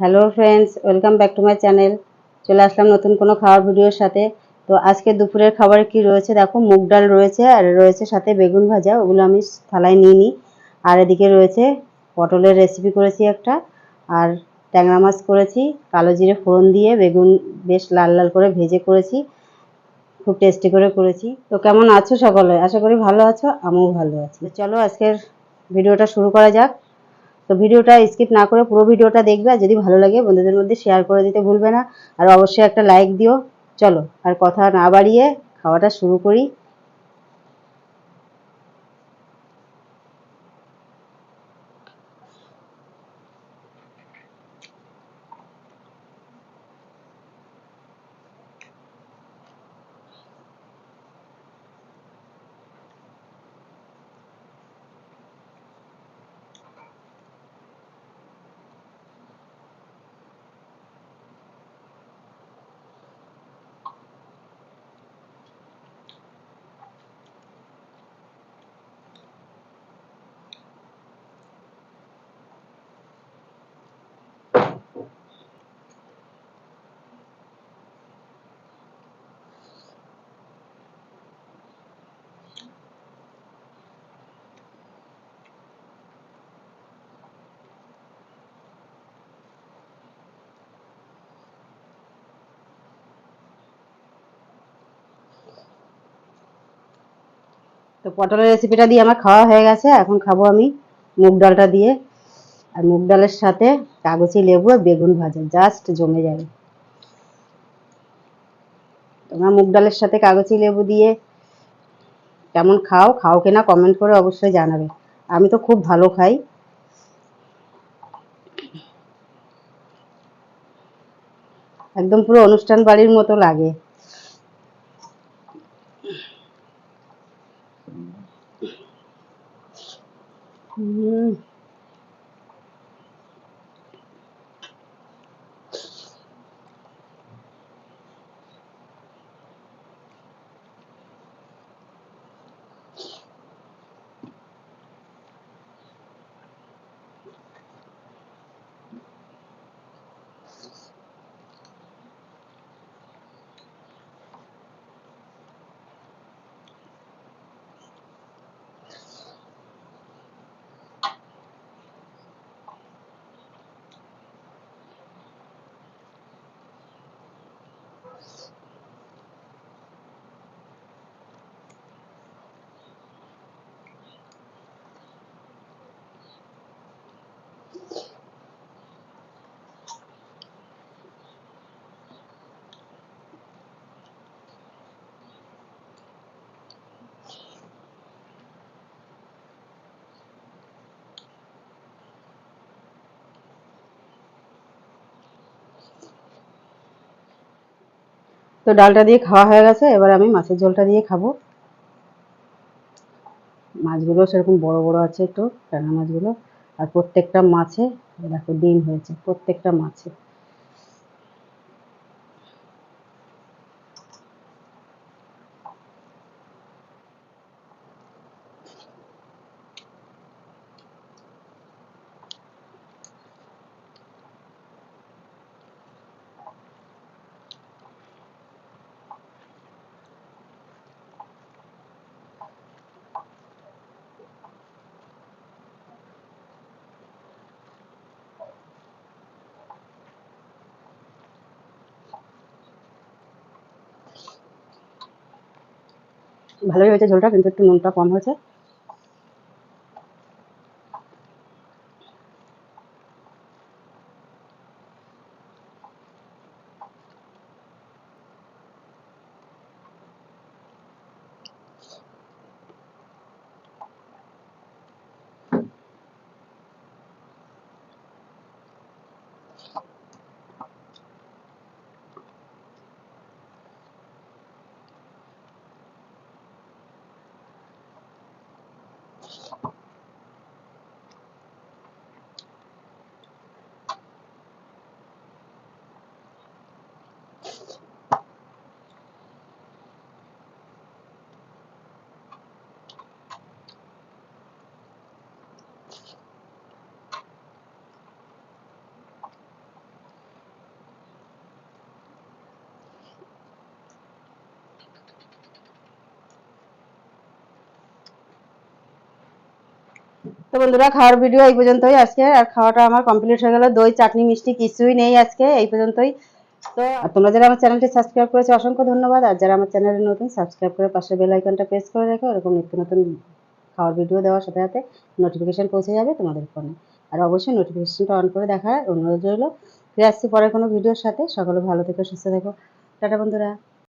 Hello friends, welcome back to my channel. চলে আসলাম নতুন কোনো খাওয়ার ভিডিওর সাথে। তো আজকে দুপুরের খাবারে কি রয়েছে? দেখো, মুগ ডাল রয়েছে আর রয়েছে সাথে বেগুন ভাজা। ওগুলো আমি থালায় নিয়ে নিই আর এদিকে রয়েছে পটলের রেসিপি করেছি একটা আর ট্যাংরা মাছ করেছি, কালো জিরে ফোড়ন দিয়ে বেগুন বেশ লাল লাল করে ভেজে করেছি, খুব টেস্টি করে করেছি। তো কেমন আছো সকলে? আশা করি ভালো আছো, আমিও ভালো আছি। চলো আজকের ভিডিওটা শুরু করা যাক। তো ভিডিওটা স্কিপ না করে পুরো ভিডিওটা দেখবে যদি ভালো লাগে বন্ধুদের মধ্যে শেয়ার করে দিতে ভুলবে না। আর অবশ্যই একটা লাইক দিও। চলো, আর কথা না বাড়িয়ে খাওয়াটা শুরু করি। তো পটলের রেসিপিটা দিয়ে আমার খাওয়া হয়ে গেছে। এখন খাব আমি মুগ ডালটা দিয়ে। আর মুগ ডালের সাথে কাগজি লেবু আর বেগুন ভাজা জাস্ট জমে যাবে। তোমরা মুগ ডালের সাথে কাগজি লেবু দিয়ে কেমন খাও খাও কিনা কমেন্ট করে অবশ্যই জানাবে। আমি তো খুব ভালো খাই। একদম পুরো অনুষ্ঠান বাড়ির মতো লাগে। Mm. তো ডালটা দিয়ে খাওয়া হয়ে গেছে, এবার আমি মাছের ঝোলটা দিয়ে খাব। মাছগুলো সেরকম বড় বড় আছে একটু, ট্যাংরা মাছগুলো। আর প্রত্যেকটা মাছে, দেখো ডিম হয়েছে, প্রত্যেকটা মাছে। ভালোই হয়েছে ঝোলটা কিন্তু একটু নুনটা কম হয়েছে। তো বন্ধুরা, খাওয়ার ভিডিও এই পর্যন্তই আজকে। আর খাওয়াটা আমার কমপ্লিট হয়ে গেল। দই, চাটনি, মিষ্টি কিছুই নেই আজকে, এই পর্যন্তই। তো তোমরা যারা আমার চ্যানেলটি সাবস্ক্রাইব করেছ, অসংখ্য ধন্যবাদ। আর যারা আমার চ্যানেলে নতুন সাবস্ক্রাইব করে পাশে বেল আইকনটা প্রেস করে রেখো। এরকম নিত্য নতুন খাওয়ার ভিডিও দেওয়ার সাথে সাথে নোটিফিকেশান পৌঁছে যাবে তোমাদের ফোনে আর অবশ্যই নোটিফিকেশানটা অন করে দেখার অনুরোধ রইল। ফিরে আসছি পরে কোনো ভিডিওর সাথে। সকলে ভালো থেকো, সুস্থ থেকো। টাটা বন্ধুরা।